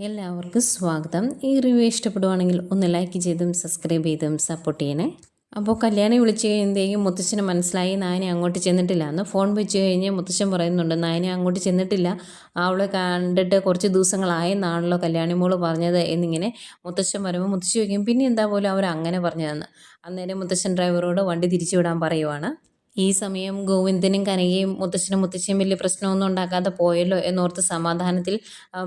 എല്ലാവർക്കും സ്വാഗതം. ഈ റിവ്യൂ ഇഷ്ടപ്പെടുവാണെങ്കിൽ ഒന്ന് ലൈക്ക് ചെയ്തും സബ്സ്ക്രൈബ് ചെയ്തും സപ്പോർട്ട് ചെയ്യണേ. അപ്പോൾ കല്യാണി വിളിച്ച് കഴിയുമ്പോഴേക്കും മുത്തച്ഛന് മനസ്സിലായി നായനെ അങ്ങോട്ട് ചെന്നിട്ടില്ല. എന്ന് ഫോൺ വെച്ച് കഴിഞ്ഞ് മുത്തച്ഛൻ പറയുന്നുണ്ട് നായനെ അങ്ങോട്ട് ചെന്നിട്ടില്ല. അവളെ കണ്ടിട്ട് കുറച്ച് ദിവസങ്ങളായെന്നാണല്ലോ കല്യാണി മോൾ പറഞ്ഞത് എന്നിങ്ങനെ മുത്തച്ഛൻ പറയുമ്പോൾ മുത്തശ്ശി ചോദിക്കും പിന്നെ എന്താ പോലും അവർ അങ്ങനെ പറഞ്ഞതെന്ന്? അന്നേരം മുത്തച്ഛൻ ഡ്രൈവറോട് വണ്ടി തിരിച്ചു വിടാൻ പറയുവാണ്. ഈ സമയം ഗോവിന്ദനും കനകയും മുത്തശ്ശനും മുത്തശ്ശിയും വലിയ പ്രശ്നമൊന്നും ഉണ്ടാക്കാതെ പോയല്ലോ എന്നോർത്ത് സമാധാനത്തിൽ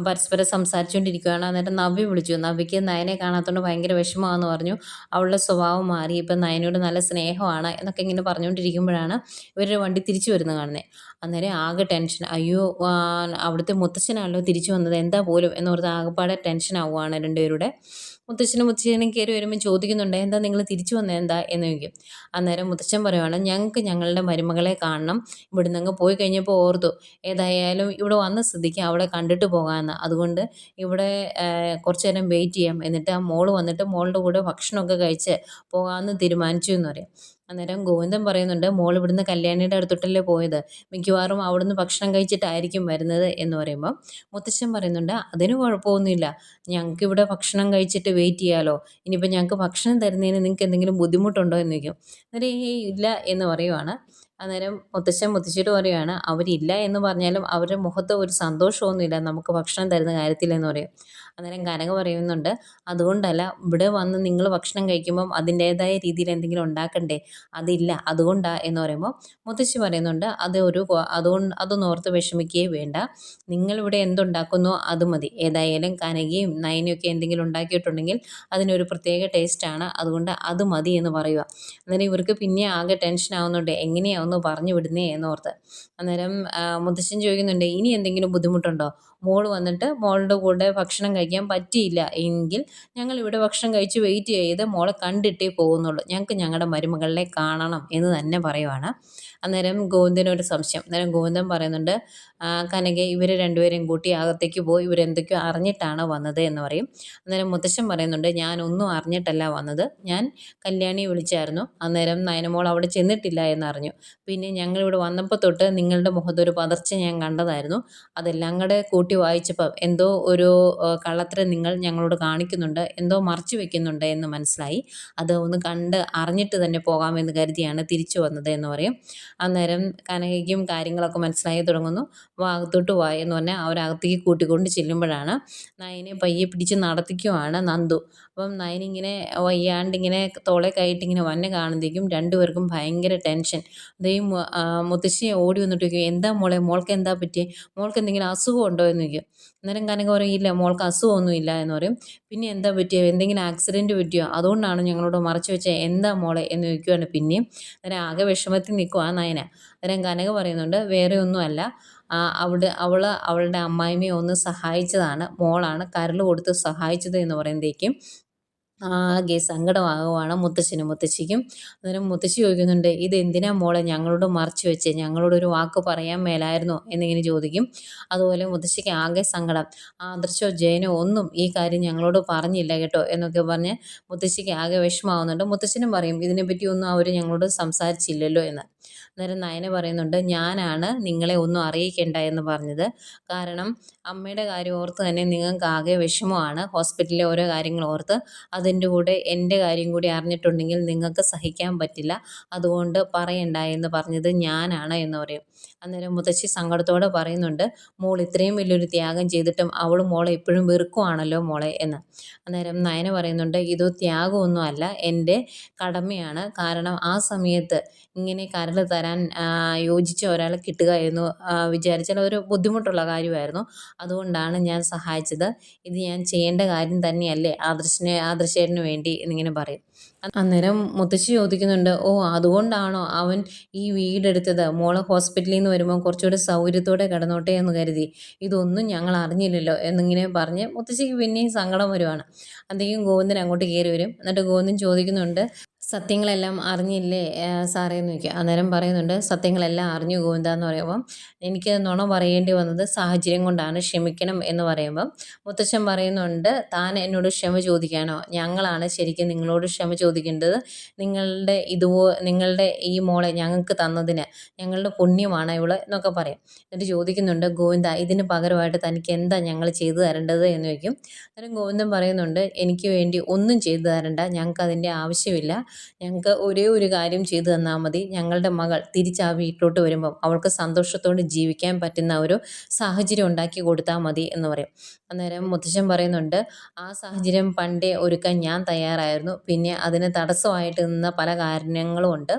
പരസ്പരം സംസാരിച്ചുകൊണ്ടിരിക്കുകയാണ്. അന്നേരം നവ്യ വിളിച്ചു. നവ്യയ്ക്ക് നയനെ കാണാത്തതുകൊണ്ട് ഭയങ്കര വിഷമമാണെന്ന് പറഞ്ഞു. അവളുടെ സ്വഭാവം മാറി. ഇപ്പം നയനോട് നല്ല സ്നേഹമാണ് എന്നൊക്കെ ഇങ്ങനെ പറഞ്ഞുകൊണ്ടിരിക്കുമ്പോഴാണ് ഇവരുടെ വണ്ടി തിരിച്ചു വരുന്നത് കാണുന്നത് അന്നേരം ആകെ ടെൻഷൻ. അയ്യോ അവിടുത്തെ മുത്തശ്ശനാണല്ലോ തിരിച്ചു വന്നത്. എന്താ പോലും എന്നോർത്ത് ആകെപ്പാടെ ടെൻഷൻ ആവുകയാണ് രണ്ടുപേരുടെ. മുത്തച്ഛനും മുത്തശ്ശനും കയറി വരുമ്പോൾ ചോദിക്കുന്നുണ്ട് എന്താ നിങ്ങൾ തിരിച്ചു വന്നത് എന്താ? എന്ന് ചോദിക്കും. അന്നേരം മുത്തച്ഛൻ പറയുവാണ് ഞങ്ങൾക്ക് ഞങ്ങളുടെ മരുമകളെ കാണണം. ഇവിടുന്ന് അങ്ങ് പോയി കഴിഞ്ഞപ്പോൾ ഓർത്തു ഏതായാലും ഇവിടെ വന്ന സ്ഥിതിക്ക് അവിടെ കണ്ടിട്ട് പോകാമെന്ന് അതുകൊണ്ട് ഇവിടെ കുറച്ച് നേരം വെയിറ്റ് ചെയ്യാം. എന്നിട്ട് ആ മോൾ വന്നിട്ട് മോളുടെ കൂടെ ഭക്ഷണമൊക്കെ കഴിച്ച് പോകാമെന്ന് തീരുമാനിച്ചു എന്ന് പറയും. അന്നേരം ഗോവിന്ദൻ പറയുന്നുണ്ട് മോൾ ഇവിടുന്ന് കല്യാണിയുടെ അടുത്തോട്ടല്ലേ പോയത്? മിക്കവാറും അവിടുന്ന് ഭക്ഷണം കഴിച്ചിട്ടായിരിക്കും വരുന്നത് എന്ന് പറയുമ്പോൾ മുത്തച്ഛൻ പറയുന്നുണ്ട് അതിന് കുഴപ്പമൊന്നുമില്ല. ഞങ്ങൾക്ക് ഇവിടെ ഭക്ഷണം കഴിച്ചിട്ട് വെയിറ്റ് ചെയ്യാലോ. ഇനിയിപ്പോൾ ഞങ്ങൾക്ക് ഭക്ഷണം തരുന്നതിന് നിങ്ങൾക്ക് എന്തെങ്കിലും ബുദ്ധിമുട്ടുണ്ടോ? എന്ന് ചോദിക്കും. അന്നേരം ഏയ് ഇല്ല എന്ന് പറയുവാണ്. അന്നേരം മുത്തശ്ശൻ മുത്തശ്ശിയോട് പറയുകയാണ് അവരില്ല എന്ന് പറഞ്ഞാലും അവരുടെ മുഖത്ത് ഒരു സന്തോഷമൊന്നുമില്ല. നമുക്ക് ഭക്ഷണം തരുന്ന കാര്യത്തിൽ എന്ന് പറയും. അന്നേരം കനക പറയുന്നുണ്ട് അതുകൊണ്ടല്ല ഇവിടെ വന്ന് നിങ്ങൾ ഭക്ഷണം കഴിക്കുമ്പം അതിന്റേതായ രീതിയിൽ എന്തെങ്കിലും ഉണ്ടാക്കണ്ടേ? അതില്ല അതുകൊണ്ടാണ് എന്ന് പറയുമ്പോൾ മുത്തശ്ശി പറയുന്നുണ്ട് അത് ഒരു അതുകൊണ്ട് അതൊന്നും ഓർത്ത് വിഷമിക്കുകയേ വേണ്ട. നിങ്ങളിവിടെ എന്തുണ്ടാക്കുന്നോ അത് മതി. ഏതായാലും കനകയും നയനയൊക്കെ എന്തെങ്കിലും ഉണ്ടാക്കിയിട്ടുണ്ടെങ്കിൽ അതിനൊരു പ്രത്യേക ടേസ്റ്റാണ് അതുകൊണ്ട് അത് മതി എന്ന് പറയുക. അന്നേരം ഇവർക്ക് പിന്നെ ആകെ ടെൻഷൻ ആവുന്നുണ്ട്. എങ്ങനെയാവുന്നു പറഞ്ഞു വിടുന്നേ എന്നോർത്ത്. അന്നേരം മുത്തശ്ശൻ ചോദിക്കുന്നുണ്ട് ഇനി എന്തെങ്കിലും ബുദ്ധിമുട്ടുണ്ടോ? മോൾ വന്നിട്ട് മോളുടെ കൂടെ ഭക്ഷണം കഴിക്കാൻ പറ്റിയില്ല എങ്കിൽ ഞങ്ങൾ ഇവിടെ ഭക്ഷണം കഴിച്ച് വെയിറ്റ് ചെയ്ത് മോളെ കണ്ടിട്ടേ പോകുന്നുള്ളൂ. ഞങ്ങൾക്ക് ഞങ്ങളുടെ മരുമകളെ കാണണം എന്ന് തന്നെ പറയുവാണ്. അന്നേരം ഗോവിന്ദനൊരു സംശയം. അന്നേരം ഗോവിന്ദൻ പറയുന്നുണ്ട് കനകെ ഇവർ രണ്ടുപേരെയും കൂട്ടി അകത്തേക്ക് പോയി ഇവരെന്തൊക്കെയോ അറിഞ്ഞിട്ടാണ് വന്നത് എന്ന് പറയും. അന്നേരം മുത്തശ്ശൻ പറയുന്നുണ്ട് ഞാനൊന്നും അറിഞ്ഞിട്ടല്ല വന്നത്. ഞാൻ കല്യാണി വിളിച്ചായിരുന്നു. അന്നേരം നയനമോൾ അവിടെ ചെന്നിട്ടില്ല എന്നറിഞ്ഞു പിന്നെ ഞങ്ങളിവിടെ വന്നപ്പോൾ തൊട്ട് നിങ്ങളുടെ മുഖത്തൊരു പതർച്ച ഞാൻ കണ്ടതായിരുന്നു. അതെല്ലാം കൂടെ കൂട്ടി വായിച്ചപ്പോൾ എന്തോ ഒരു കള്ളത്തരം നിങ്ങൾ ഞങ്ങളോട് കാണിക്കുന്നുണ്ട് എന്തോ മറച്ചു വെക്കുന്നുണ്ട് എന്ന് മനസ്സിലായി. അത് ഒന്ന് കണ്ട് അറിഞ്ഞിട്ട് തന്നെ പോകാമെന്ന് കരുതിയാണ് തിരിച്ചു വന്നത് എന്ന് പറയും. അന്നേരം കനകയ്ക്കും കാര്യങ്ങളൊക്കെ മനസ്സിലായി തുടങ്ങുന്നു. അകത്തോട്ട് വാ എന്ന് പറഞ്ഞാൽ അവരകത്തേക്ക് കൂട്ടിക്കൊണ്ട് ചെല്ലുമ്പോഴാണ് നയനെ പയ്യെ പിടിച്ച് നടത്തിക്കുവാണ് നന്ദു. അപ്പം നയനിങ്ങനെ വയ്യാണ്ടിങ്ങനെ തോളെ കയറ്റിങ്ങനെ വന്നെ കാണുമ്പോഴേക്കും രണ്ടുപേർക്കും ഭയങ്കര ടെൻഷൻ. അതേ മുത്തശ്ശിയെ ഓടി വന്നിട്ട് എന്താ മോളെ മോൾക്ക് എന്താ പറ്റിയേ? മോൾക്ക് എന്തെങ്കിലും അസുഖം ഉണ്ടോ? എന്ന് ചോദിക്കും അന്നേരം കനക പറയും ഇല്ല മോൾക്ക് അസുഖമൊന്നും ഇല്ല എന്ന് പറയും. പിന്നെ എന്താ പറ്റിയോ? എന്തെങ്കിലും ആക്സിഡന്റ് പറ്റിയോ? അതുകൊണ്ടാണ് ഞങ്ങളോട് മറച്ചു വെച്ചത്. എന്താ മോളെ? എന്ന് ചോദിക്കുവാണ് പിന്നെയും. അന്നേരം ആകെ വിഷമത്തിൽ നിൽക്കുക നയന. അന്നേരം കനക പറയുന്നുണ്ട് വേറെ ഒന്നുമല്ല. അവിടെ അവൾ അവളുടെ അമ്മായിമ്മയെ ഒന്ന് സഹായിച്ചതാണ്. മോളാണ് കരൾ കൊടുത്ത് സഹായിച്ചത് എന്ന് പറയുമ്പോഴേക്കും ആകെ സങ്കടമാകുവാണ് മുത്തശ്ശനും മുത്തശ്ശിക്കും. അന്നേരം മുത്തശ്ശി ചോദിക്കുന്നുണ്ട് ഇത് എന്തിനാ മോളെ ഞങ്ങളോട് മറച്ചു വെച്ച്? ഞങ്ങളോടൊരു വാക്ക് പറയാൻ മേലായിരുന്നോ? എന്നിങ്ങനെ ചോദിക്കും. അതുപോലെ മുത്തശ്ശിക്ക് ആകെ സങ്കടം. ആദർശോ ജയനോ ഒന്നും ഈ കാര്യം ഞങ്ങളോട് പറഞ്ഞില്ല കേട്ടോ എന്നൊക്കെ പറഞ്ഞ് മുത്തശ്ശിക്ക് ആകെ വിഷമാവുന്നുണ്ട് മുത്തശ്ശനും പറയും ഇതിനെപ്പറ്റി ഒന്നും അവർ ഞങ്ങളോട് സംസാരിച്ചില്ലല്ലോ എന്ന്. അന്നേരം നയന പറയുന്നുണ്ട് ഞാനാണ് നിങ്ങളെ ഒന്നും അറിയിക്കേണ്ട എന്ന് പറഞ്ഞത്. കാരണം അമ്മയുടെ കാര്യം ഓർത്ത് തന്നെ നിങ്ങൾക്ക് ആകെ വിഷമമാണ്. ഹോസ്പിറ്റലിലെ ഓരോ കാര്യങ്ങൾ ഓർത്ത് അതിന്റെ കൂടെ എന്റെ കാര്യം കൂടി അറിഞ്ഞിട്ടുണ്ടെങ്കിൽ നിങ്ങൾക്ക് സഹിക്കാൻ പറ്റില്ല. അതുകൊണ്ട് പറയണ്ട എന്ന് പറഞ്ഞത് ഞാനാണ് എന്ന് പറയും. അന്നേരം മുത്തശ്ശി സങ്കടത്തോടെ പറയുന്നുണ്ട് മോൾ ഇത്രയും വലിയൊരു ത്യാഗം ചെയ്തിട്ടും അവൾ മോളെ എപ്പോഴും വെറുക്കുവാണല്ലോ മോളെ എന്ന്. അന്നേരം നയന പറയുന്നുണ്ട് ഇത് ത്യാഗമൊന്നും അല്ല എന്റെ കടമയാണ്. കാരണം ആ സമയത്ത് ഇങ്ങനെ കരൾ തരാൻ യോജിച്ച ഒരാളെ കിട്ടുക എന്ന് വിചാരിച്ചാൽ ഒരു ബുദ്ധിമുട്ടുള്ള കാര്യമായിരുന്നു. അതുകൊണ്ടാണ് ഞാൻ സഹായിച്ചത്. ഇത് ഞാൻ ചെയ്യേണ്ട കാര്യം തന്നെയല്ലേ? ആദർശിനെ ആദർശേട്ടന് വേണ്ടി എന്നിങ്ങനെ പറയും. അന്നേരം മുത്തശ്ശി ചോദിക്കുന്നുണ്ട് ഓ അതുകൊണ്ടാണോ അവൻ ഈ വീടെടുത്തത്? മോളെ ഹോസ്പിറ്റലിൽ നിന്ന് വരുമ്പോൾ കുറച്ചുകൂടെ സൗകര്യത്തോടെ കിടന്നോട്ടെ എന്ന് കരുതി. ഇതൊന്നും ഞങ്ങൾ അറിഞ്ഞില്ലല്ലോ എന്നിങ്ങനെ പറഞ്ഞ് മുത്തശ്ശിക്ക് പിന്നെയും സങ്കടം വരുവാണ്. അന്തേക്കും ഗോവിന്ദൻ അങ്ങോട്ട് കയറി വരും. എന്നിട്ട് ഗോവിന്ദൻ ചോദിക്കുന്നുണ്ട് സത്യങ്ങളെല്ലാം അറിഞ്ഞില്ലേ സാറേ എന്ന് ചോദിക്കുക അന്നേരം പറയുന്നുണ്ട് സത്യങ്ങളെല്ലാം അറിഞ്ഞു ഗോവിന്ദ എന്ന് പറയുമ്പം എനിക്ക് നുണ പറയേണ്ടി വന്നത് സാഹചര്യം കൊണ്ടാണ് ക്ഷമിക്കണം എന്ന് പറയുമ്പം മുത്തച്ഛൻ പറയുന്നുണ്ട് താൻ എന്നോട് ക്ഷമ ചോദിക്കാനോ? ഞങ്ങളാണ് ശരിക്കും നിങ്ങളോട് ക്ഷമ ചോദിക്കേണ്ടത്. നിങ്ങളുടെ ഇതുപോ നിങ്ങളുടെ ഈ മോളെ ഞങ്ങൾക്ക് തന്നതിന് ഞങ്ങളുടെ പുണ്യമാണ് ഇവൾ എന്നൊക്കെ പറയും. എന്നിട്ട് ചോദിക്കുന്നുണ്ട് ഗോവിന്ദ ഇതിന് പകരമായിട്ട് തനിക്ക് എന്താ ഞങ്ങൾ ചെയ്തു തരേണ്ടത്? എന്ന് ചോദിക്കും. അന്നേരം ഗോവിന്ദൻ പറയുന്നുണ്ട് എനിക്ക് വേണ്ടി ഒന്നും ചെയ്തു തരണ്ട ഞങ്ങൾക്ക് അതിന്റെ ആവശ്യമില്ല. ഞങ്ങൾക്ക് ഒരേ ഒരു കാര്യം ചെയ്തു തന്നാൽ മതി. ഞങ്ങളുടെ മകൾ തിരിച്ച് ആ വീട്ടിലോട്ട് വരുമ്പം അവൾക്ക് സന്തോഷത്തോടെ ജീവിക്കാൻ പറ്റുന്ന ഒരു സാഹചര്യം ഉണ്ടാക്കി കൊടുത്താൽ മതി എന്ന് പറയും. അന്നേരം മുത്തശ്ശൻ പറയുന്നുണ്ട് ആ സാഹചര്യം പണ്ടേ ഒരുക്കാൻ ഞാൻ തയ്യാറായിരുന്നു. പിന്നെ അതിന് തടസ്സമായിട്ട് നിന്ന പല കാരണങ്ങളും ഉണ്ട്.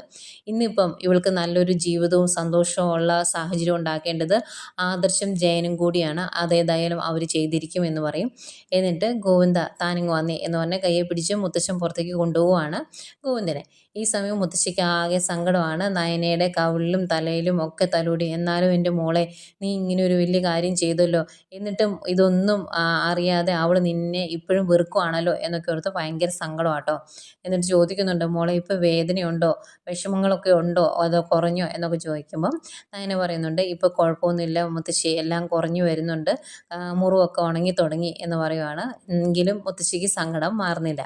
ഇന്നിപ്പം ഇവൾക്ക് നല്ലൊരു ജീവിതവും സന്തോഷവും ഉള്ള സാഹചര്യം ഉണ്ടാക്കേണ്ടത് ആദർശം ജയനും കൂടിയാണ്. അതേതായാലും അവർ ചെയ്തിരിക്കും എന്ന് പറയും. എന്നിട്ട് ഗോവിന്ദ താനിങ് വന്നേ എന്ന് പറഞ്ഞ കയ്യെ പിടിച്ച് മുത്തശ്ശൻ പുറത്തേക്ക് കൊണ്ടുപോവാണ് ഗോവിന്ദനെ ഈ സമയം മുത്തശ്ശിക്ക് ആകെ സങ്കടമാണ്. നയനയുടെ കവിളിലും തലയിലും ഒക്കെ തലോടി എന്നാലും എന്റെ മോളെ നീ ഇങ്ങനെ ഒരു വലിയ കാര്യം ചെയ്തല്ലോ. എന്നിട്ടും ഇതൊന്നും അറിയാതെ അവൾ നിന്നെ ഇപ്പോഴും വെറുക്കുവാണല്ലോ എന്നൊക്കെ ഓർത്ത് ഭയങ്കര സങ്കടമാട്ടോ. എന്നിട്ട് ചോദിക്കുന്നുണ്ട് മോളെ ഇപ്പോൾ വേദനയുണ്ടോ? വിഷമങ്ങളൊക്കെ ഉണ്ടോ? അതോ കുറഞ്ഞോ? എന്നൊക്കെ ചോദിക്കുമ്പം നയന പറയുന്നുണ്ട് ഇപ്പോൾ കുഴപ്പമൊന്നുമില്ല മുത്തശ്ശി എല്ലാം കുറഞ്ഞു വരുന്നുണ്ട്. മുറിവൊക്കെ ഉണങ്ങി തുടങ്ങി എന്ന് പറയുവാണ്. എങ്കിലും മുത്തശ്ശിക്ക് സങ്കടം മാറുന്നില്ല.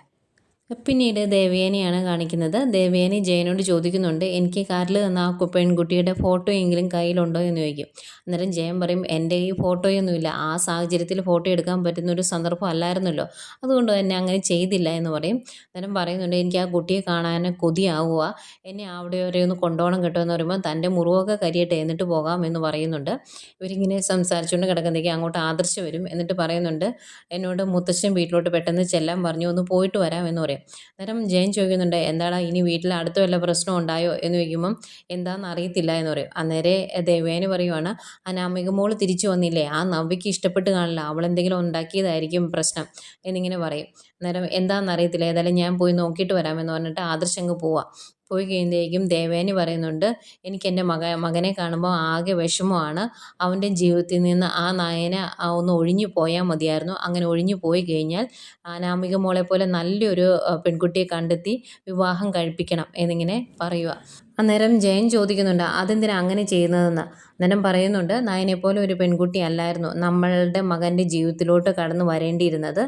പിന്നീട് ദേവയാനിയാണ് കാണിക്കുന്നത്. ദേവയാനി ജയനോട് ചോദിക്കുന്നുണ്ട് എനിക്ക് കാറിൽ തന്ന ആ പെൺകുട്ടിയുടെ ഫോട്ടോ എങ്കിലും കയ്യിലുണ്ടോ എന്ന് ചോദിക്കും. അന്നേരം ജയൻ പറയും എന്റെ ഈ ഫോട്ടോയൊന്നുമില്ല. ആ സാഹചര്യത്തിൽ ഫോട്ടോ എടുക്കാൻ പറ്റുന്ന ഒരു സന്ദർഭം അല്ലായിരുന്നല്ലോ. അതുകൊണ്ട് തന്നെ അങ്ങനെ ചെയ്തില്ല എന്ന് പറയും. അന്നേരം പറയുന്നുണ്ട് എനിക്ക് ആ കുട്ടിയെ കാണാൻ കൊതിയാവുക. എന്നെ അവിടെ വരെ ഒന്ന് കൊണ്ടോണം കേട്ടോ എന്ന് പറയുമ്പോൾ തന്റെ മുറിവൊക്കെ കരിയട്ടെ എന്നിട്ട് പോകാം എന്ന് പറയുന്നുണ്ട്. ഇവരിങ്ങനെ സംസാരിച്ചുകൊണ്ട് കിടക്കുന്നേക്ക് അങ്ങോട്ട് ആദർശം വരും. എന്നിട്ട് പറയുന്നുണ്ട് എന്നോട് മുത്തശ്ശൻ വീട്ടിലോട്ട് പെട്ടെന്ന് ചെല്ലാൻ പറഞ്ഞു. ഒന്ന് പോയിട്ട് വരാം എന്ന് പറയും. അന്നേരം ജയൻ ചോദിക്കുന്നുണ്ട് എന്താടാ ഇനി വീട്ടിൽ അടുത്ത വല്ല പ്രശ്നം ഉണ്ടായോ? എന്ന് ചോദിക്കുമ്പം എന്താണെന്ന് അറിയത്തില്ല എന്ന് പറയും. അന്നേരെ ദേവേന് പറയുവാണ് അനാമിക മോൾ തിരിച്ചു വന്നില്ലേ? ആ നവ്യക്ക് ഇഷ്ടപ്പെട്ട് കാണില്ല. അവൾ എന്തെങ്കിലും ഉണ്ടാക്കിയതായിരിക്കും പ്രശ്നം എന്നിങ്ങനെ പറയും. അന്നേരം എന്താണെന്ന് അറിയത്തില്ല. ഏതായാലും ഞാൻ പോയി നോക്കിയിട്ട് വരാമെന്ന് പറഞ്ഞിട്ട് ആദർശ് അങ്ങ് പോവാം. പോയി കഴിയുമ്പോഴേക്കും ദേവേനി പറയുന്നുണ്ട്. എനിക്ക് എന്റെ മക മകനെ കാണുമ്പോൾ ആകെ വിഷമമാണ്. അവന്റെ ജീവിതത്തിൽ നിന്ന് ആ നായനെ ഒന്ന് ഒഴിഞ്ഞു പോയാൽ മതിയായിരുന്നു. അങ്ങനെ ഒഴിഞ്ഞു പോയി കഴിഞ്ഞാൽ അനാമിക മോളെ പോലെ നല്ലൊരു പെൺകുട്ടിയെ കണ്ടെത്തി വിവാഹം കഴിപ്പിക്കണം എന്നിങ്ങനെ പറയുക. അന്നേരം ജയൻ ചോദിക്കുന്നുണ്ട് അതെന്തിനാ അങ്ങനെ ചെയ്യുന്നതെന്ന്? അന്നേരം പറയുന്നുണ്ട് നയനെപ്പോലെ പോലെ ഒരു പെൺകുട്ടി അല്ലായിരുന്നു. നമ്മളുടെ മകന്റെ ജീവിതത്തിലോട്ട് കടന്നു വരേണ്ടിയിരുന്നത്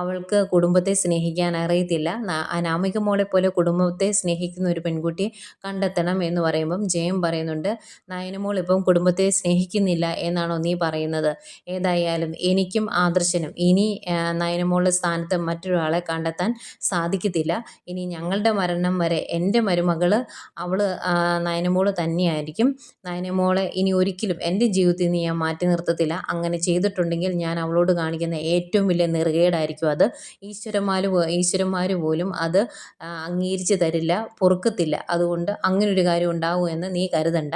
അവൾക്ക് കുടുംബത്തെ സ്നേഹിക്കാൻ അറിയത്തില്ല. അനാമിക മോളെ പോലെ കുടുംബത്തെ സ്നേഹിക്കുന്ന ഒരു പെൺകുട്ടിയെ കണ്ടെത്തണം എന്ന് പറയുമ്പം ജയൻ പറയുന്നുണ്ട് നയനമോൾ ഇപ്പം കുടുംബത്തെ സ്നേഹിക്കുന്നില്ല എന്നാണോ നീ പറയുന്നത്? ഏതായാലും എനിക്കും ആദർശനും. ഇനി നയനമോളുടെ സ്ഥാനത്ത് മറ്റൊരാളെ കണ്ടെത്താൻ സാധിക്കത്തില്ല. ഇനി ഞങ്ങളുടെ മരണം വരെ എന്റെ മരുമകൾ അവൾ ആ, നയനമോൾ തന്നെയായിരിക്കും. നയനമോളെ ഇനി ഒരിക്കലും എന്റെ ജീവിതത്തിൽ നിന്ന് ഞാൻ മാറ്റി നിർത്തത്തില്ല. അങ്ങനെ ചെയ്തിട്ടുണ്ടെങ്കിൽ ഞാൻ അവളോട് കാണിക്കുന്ന ഏറ്റവും വലിയ നെറുകേടായിരിക്കും അത്. ഈശ്വരന്മാർ ഈശ്വരന്മാർ പോലും അത് അംഗീകരിച്ച് തരില്ല പൊറുക്കത്തില്ല. അതുകൊണ്ട് അങ്ങനെ ഒരു കാര്യം ഉണ്ടാവുമെന്ന് നീ കരുതണ്ട.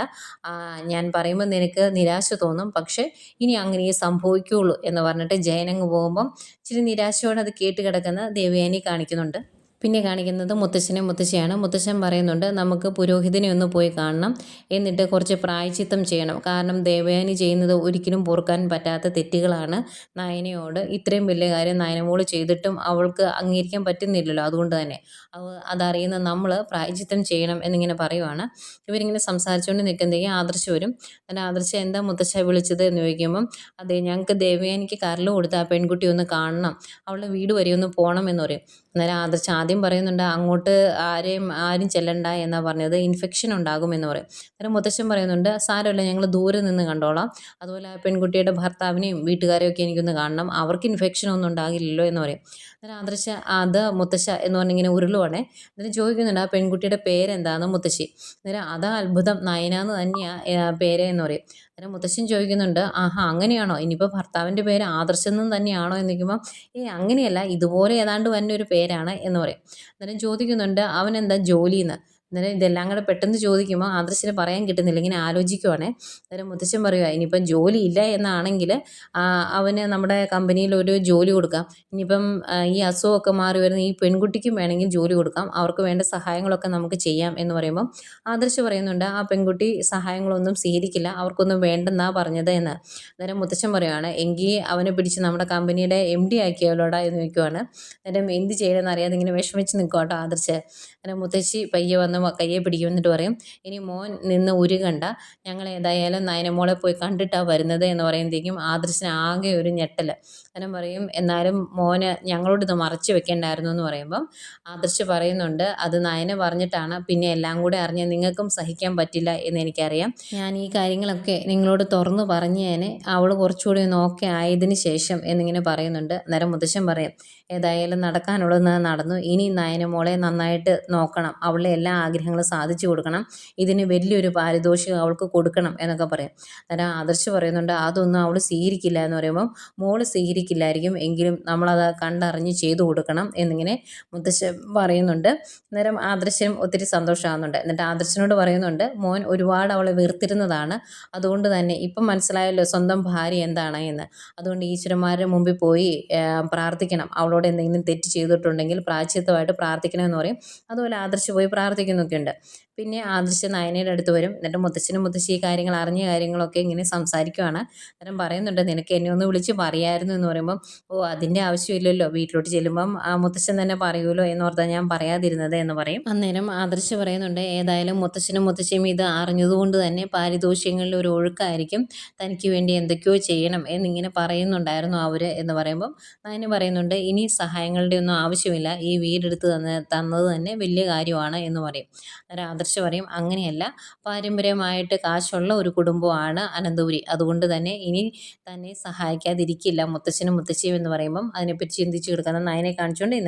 ഞാൻ പറയുമ്പോൾ നിനക്ക് നിരാശ തോന്നും. പക്ഷേ ഇനി അങ്ങനെയേ സംഭവിക്കുകയുള്ളൂ എന്ന് പറഞ്ഞിട്ട് ജയനങ്ങ് പോകുമ്പം ഇച്ചിരി നിരാശയോടെ അത് കേട്ട് കിടക്കുന്ന ദേവയാനി കാണിക്കുന്നുണ്ട്. പിന്നെ കാണിക്കുന്നത് മുത്തശ്ശനെ മുത്തശ്ശിയാണ്. മുത്തശ്ശൻ പറയുന്നുണ്ട് നമുക്ക് പുരോഹിതനെ ഒന്ന് പോയി കാണണം. എന്നിട്ട് കുറച്ച് പ്രായച്ചിത്തം ചെയ്യണം. കാരണം ദേവയാനി ചെയ്യുന്നത് ഒരിക്കലും പൊറുക്കാൻ പറ്റാത്ത തെറ്റുകളാണ് നയനയോട്. ഇത്രയും വലിയ കാര്യം നയനമോൾ ചെയ്തിട്ടും അവൾക്ക് അംഗീകരിക്കാൻ പറ്റുന്നില്ലല്ലോ. അതുകൊണ്ട് തന്നെ അവ അതറിയുന്ന നമ്മൾ പ്രായച്ചിത്തം ചെയ്യണം എന്നിങ്ങനെ പറയുവാണ്. ഇവരിങ്ങനെ സംസാരിച്ചുകൊണ്ട് നിൽക്കുന്നതെങ്കിൽ ആദർശ് വരും. എന്നിട്ട് ആദർശ എന്താ മുത്തശ്ശ വിളിച്ചത് എന്ന് ചോദിക്കുമ്പം അതെ ഞങ്ങൾക്ക് ദേവയാനിക്ക് കരൽ കൊടുത്ത് ആ പെൺകുട്ടി ഒന്ന് കാണണം. അവളുടെ വീട് വരെ ഒന്ന് പോകണം എന്ന് പറയും. അന്നേരം ആദർശ് ആദ്യം പറയുന്നുണ്ട് അങ്ങോട്ട് ആരെയും ആരും ചെല്ലണ്ട എന്നാ പറഞ്ഞത്. ഇൻഫെക്ഷൻ ഉണ്ടാകും എന്ന് പറയും. അന്നേരം മുത്തശ്ശൻ പറയുന്നുണ്ട് സാരമില്ല ഞങ്ങൾ ദൂരെ നിന്ന് കണ്ടോളാം. അതുപോലെ പെൺകുട്ടിയുടെ ഭർത്താവിനെയും വീട്ടുകാരെയും ഒക്കെ എനിക്കൊന്ന് കാണണം. അവർക്ക് ഇൻഫെക്ഷൻ ഒന്നും ഉണ്ടാകില്ലല്ലോ എന്ന് പറയും. അന്നേരം ആദർശ അത് മുത്തശ്ശ എന്ന് പറഞ്ഞിങ്ങനെ ഉരുളുവാണേ. എന്നിട്ട് ചോദിക്കുന്നുണ്ട് ആ പെൺകുട്ടിയുടെ പേരെന്താന്ന്? മുത്തശ്ശി. അന്നേരം അതാ അത്ഭുതം. നയനാന്ന് തന്നെയാണ് പേര് എന്ന് പറയും. അന്നേരം മുത്തശ്ശൻ ചോദിക്കുന്നുണ്ട് ആഹാ അങ്ങനെയാണോ? ഇനിയിപ്പോൾ ഭർത്താവിന്റെ പേര് ആദർശെന്നും തന്നെയാണോ? എന്ന് ചോദിക്കുമ്പോൾ ഏ അങ്ങനെയല്ല. ഇതുപോലെ ഏതാണ്ട് വന്നൊരു പേരാണ് എന്ന് പറയും. അന്നേരം ചോദിക്കുന്നുണ്ട് അവൻ എന്താ ജോലിയെന്ന് അന്നേരം ഇതെല്ലാം കൂടെ പെട്ടെന്ന് ചോദിക്കുമ്പോൾ ആദർശിന് പറയാൻ കിട്ടുന്നില്ല ഇങ്ങനെ ആലോചിക്കുവാണേ. അന്നേരം മുത്തശ്ശൻ പറയുക ഇനിയിപ്പം ജോലി ഇല്ല എന്നാണെങ്കിൽ അവന് നമ്മുടെ കമ്പനിയിൽ ഒരു ജോലി കൊടുക്കാം. ഇനിയിപ്പം ഈ അസുഖമൊക്കെ മാറി വരുന്ന ഈ പെൺകുട്ടിക്കും വേണമെങ്കിൽ ജോലി കൊടുക്കാം. അവർക്ക് വേണ്ട സഹായങ്ങളൊക്കെ നമുക്ക് ചെയ്യാം എന്ന് പറയുമ്പം ആദർശ് പറയുന്നുണ്ട് ആ പെൺകുട്ടി സഹായങ്ങളൊന്നും സ്വീകരിക്കില്ല അവർക്കൊന്നും വേണ്ടെന്നാ പറഞ്ഞത് എന്ന്. അന്നേരം മുത്തശ്ശൻ പറയുവാണ് എങ്കിൽ അവനെ പിടിച്ച് നമ്മുടെ കമ്പനിയുടെ എം ഡി ആക്കിയാലോടാ എന്ന് ചോദിക്കുവാണ്. അന്നേരം എന്ത് ചെയ്യണമെന്ന് അറിയാതെ ഇങ്ങനെ വിഷമിച്ച് നിൽക്കുവാട്ടോ ആദർശ്. അന്നേരം മുത്തശ്ശി പയ്യെ വന്ന് മ- കയ്യെ പിടിക്കും എന്നിട്ട് പറയും ഇനി മോൻ നിന്ന് ഉരുകണ്ട. ഞങ്ങൾ ഏതായാലും നയനമോളെ പോയി കണ്ടിട്ടാണ് വരുന്നത് എന്ന് പറയുമ്പോഴത്തേക്കും ആദർശിന് ആകെ ഒരു ഞെട്ടൽ അന്നേരം പറയും എന്നാലും മോന് ഞങ്ങളോട് ഇത് മറച്ചു വെക്കേണ്ടായിരുന്നു എന്ന് പറയുമ്പം ആദർശ് പറയുന്നുണ്ട് അത് നയന പറഞ്ഞിട്ടാണ്. പിന്നെ എല്ലാം കൂടെ അറിഞ്ഞ് നിങ്ങൾക്കും സഹിക്കാൻ പറ്റില്ല എന്ന് എനിക്കറിയാം. ഞാൻ ഈ കാര്യങ്ങളൊക്കെ നിങ്ങളോട് തുറന്നു പറഞ്ഞേനെ. അവൾ കുറച്ചുകൂടി ഒന്ന് ഓക്കെ ആയതിന് ശേഷം എന്നിങ്ങനെ പറയുന്നുണ്ട്. അന്നേരം മുത്തശ്ശൻ പറയും ഏതായാലും നടക്കാനുള്ളത് നടന്നു. ഇനി നയന മോളെ നന്നായിട്ട് നോക്കണം. അവളെ എല്ലാ ആഗ്രഹങ്ങളും സാധിച്ചു കൊടുക്കണം. ഇതിന് വലിയൊരു പാരിതോഷികം അവൾക്ക് കൊടുക്കണം എന്നൊക്കെ പറയും. അന്നേരം ആദർശ് പറയുന്നുണ്ട് അതൊന്നും അവൾ സ്വീകരിക്കില്ല എന്ന് പറയുമ്പം മോൾ സ്വീകരിക്കില്ലായിരിക്കും എങ്കിലും നമ്മളത് കണ്ടറിഞ്ഞ് ചെയ്തു കൊടുക്കണം എന്നിങ്ങനെ മുത്തശ്ശൻ പറയുന്നുണ്ട്. അന്നേരം ആദർശനും ഒത്തിരി സന്തോഷമാകുന്നുണ്ട് എന്നിട്ട് ആദർശനോട് പറയുന്നുണ്ട് മോൻ ഒരുപാട് അവളെ വെറുത്തിരുന്നതാണ്. അതുകൊണ്ട് തന്നെ ഇപ്പം മനസ്സിലായല്ലോ സ്വന്തം ഭാര്യ എന്താണ് എന്ന്. അതുകൊണ്ട് ഈശ്വരന്മാരുടെ മുമ്പിൽ പോയി പ്രാർത്ഥിക്കണം. അവളോട് എന്തെങ്കിലും തെറ്റ് ചെയ്തിട്ടുണ്ടെങ്കിൽ പ്രായച്ചിത്തമായിട്ട് പ്രാർത്ഥിക്കണമെന്ന് പറയും. അതുപോലെ ആദർശ് പോയി പ്രാർത്ഥിക്കുന്നൊക്കെ ഉണ്ട് പിന്നെ ആദർശ നായനയുടെ അടുത്ത് വരും. എന്നിട്ട് മുത്തച്ഛനും മുത്തശ്ശി ഈ കാര്യങ്ങൾ അറിഞ്ഞ കാര്യങ്ങളൊക്കെ ഇങ്ങനെ സംസാരിക്കുവാണ്. അന്നേരം പറയുന്നുണ്ട് നിനക്ക് എന്നെ ഒന്ന് വിളിച്ച് പറയായിരുന്നു എന്ന് പറയുമ്പം ഓ അതിന്റെ ആവശ്യമില്ലല്ലോ. വീട്ടിലോട്ട് ചെല്ലുമ്പം ആ മുത്തശ്ശൻ തന്നെ പറയുമല്ലോ എന്നോർത്താണ് ഞാൻ പറയാതിരുന്നത് എന്ന് പറയും. അന്നേരം ആദർശ് പറയുന്നുണ്ട് ഏതായാലും മുത്തശ്ശനും മുത്തശ്ശിയും ഇത് അറിഞ്ഞതുകൊണ്ട് തന്നെ പാരിതോഷ്യങ്ങളിൽ ഒരു ഒഴുക്കായിരിക്കും. തനിക്ക് വേണ്ടി എന്തൊക്കെയോ ചെയ്യണം എന്നിങ്ങനെ പറയുന്നുണ്ടായിരുന്നു അവർ എന്ന് പറയുമ്പം. അതിന് പറയുന്നുണ്ട് ഇനി സഹായങ്ങളുടെ ഒന്നും ആവശ്യമില്ല. ഈ വീടെടുത്ത് തന്ന തന്നത് തന്നെ വലിയ കാര്യമാണ് എന്ന് പറയും. അന്നേരം ആദർശ് പറയും. അങ്ങനെയല്ല. പാരമ്പര്യമായിട്ട് കാശുള്ള ഒരു കുടുംബമാണ് അനന്തപുരി. അതുകൊണ്ട് തന്നെ ഇനി തന്നെ സഹായിക്കാതിരിക്കില്ല. മുത്തശ്ശനും മുത്തശ്ശിയും എന്ന് പറയുമ്പം അതിനെപ്പറ്റി ചിന്തിച്ച് കിടക്കുന്ന നയനെ കാണിച്ചുകൊണ്ട്